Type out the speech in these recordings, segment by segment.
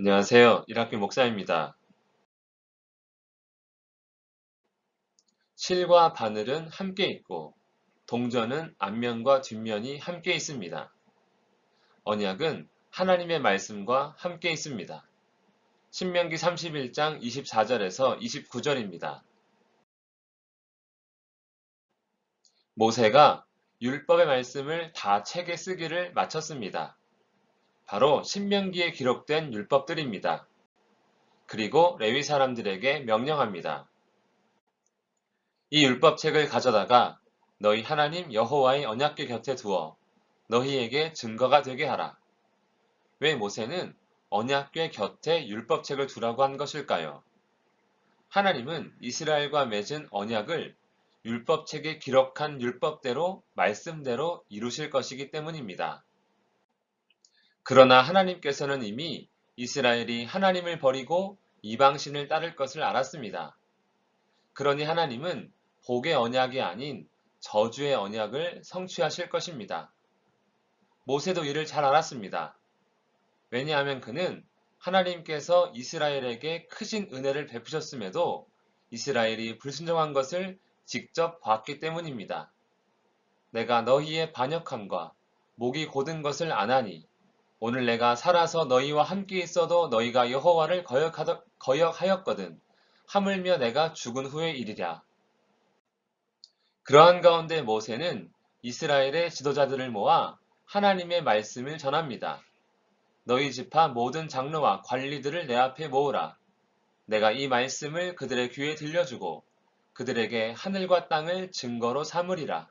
안녕하세요. 일학교 목사입니다. 실과 바늘은 함께 있고 동전은 앞면과 뒷면이 함께 있습니다. 언약은 하나님의 말씀과 함께 있습니다. 신명기 31장 24절에서 29절입니다. 모세가 율법의 말씀을 다 책에 쓰기를 마쳤습니다. 바로 신명기에 기록된 율법들입니다. 그리고 레위 사람들에게 명령합니다. 이 율법책을 가져다가 너희 하나님 여호와의 언약궤 곁에 두어 너희에게 증거가 되게 하라. 왜 모세는 언약궤 곁에 율법책을 두라고 한 것일까요? 하나님은 이스라엘과 맺은 언약을 율법책에 기록한 율법대로 말씀대로 이루실 것이기 때문입니다. 그러나 하나님께서는 이미 이스라엘이 하나님을 버리고 이방신을 따를 것을 알았습니다. 그러니 하나님은 복의 언약이 아닌 저주의 언약을 성취하실 것입니다. 모세도 이를 잘 알았습니다. 왜냐하면 그는 하나님께서 이스라엘에게 크신 은혜를 베푸셨음에도 이스라엘이 불순종한 것을 직접 봤기 때문입니다. 내가 너희의 반역함과 목이 곧은 것을 안하니 오늘 내가 살아서 너희와 함께 있어도 너희가 여호와를 거역하였거든 하물며 내가 죽은 후의 일이랴. 그러한 가운데 모세는 이스라엘의 지도자들을 모아 하나님의 말씀을 전합니다. 너희 집파 모든 장로와 관리들을 내 앞에 모으라. 내가 이 말씀을 그들의 귀에 들려주고 그들에게 하늘과 땅을 증거로 삼으리라.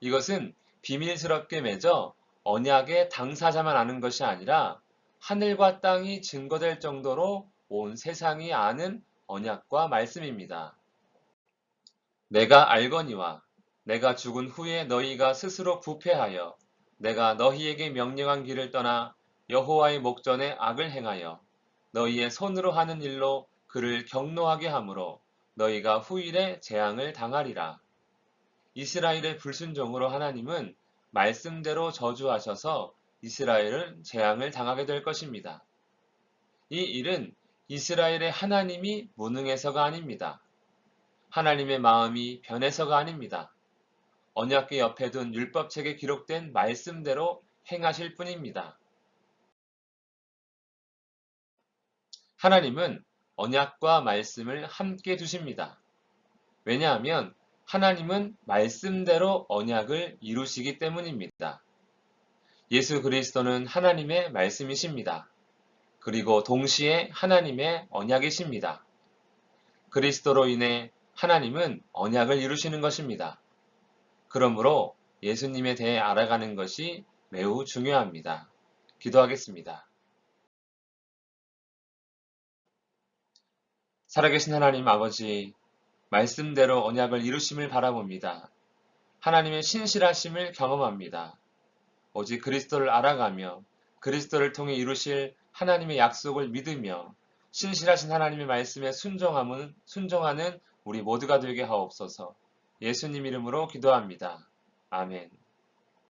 이것은 비밀스럽게 맺어 언약의 당사자만 아는 것이 아니라 하늘과 땅이 증거될 정도로 온 세상이 아는 언약과 말씀입니다. 내가 알거니와 내가 죽은 후에 너희가 스스로 부패하여 내가 너희에게 명령한 길을 떠나 여호와의 목전에 악을 행하여 너희의 손으로 하는 일로 그를 경노하게 하므로 너희가 후일에 재앙을 당하리라. 이스라엘의 불순종으로 하나님은 말씀대로 저주하셔서 이스라엘은 재앙을 당하게 될 것입니다. 이 일은 이스라엘의 하나님이 무능해서가 아닙니다. 하나님의 마음이 변해서가 아닙니다. 언약계 옆에 둔 율법책에 기록된 말씀대로 행하실 뿐입니다. 하나님은 언약과 말씀을 함께 두십니다. 왜냐하면 하나님은 말씀대로 언약을 이루시기 때문입니다. 예수 그리스도는 하나님의 말씀이십니다. 그리고 동시에 하나님의 언약이십니다. 그리스도로 인해 하나님은 언약을 이루시는 것입니다. 그러므로 예수님에 대해 알아가는 것이 매우 중요합니다. 기도하겠습니다. 살아계신 하나님 아버지, 말씀대로 언약을 이루심을 바라봅니다. 하나님의 신실하심을 경험합니다. 오직 그리스도를 알아가며 그리스도를 통해 이루실 하나님의 약속을 믿으며 신실하신 하나님의 말씀에 순종함은 순종하는 우리 모두가 되게 하옵소서. 예수님 이름으로 기도합니다. 아멘.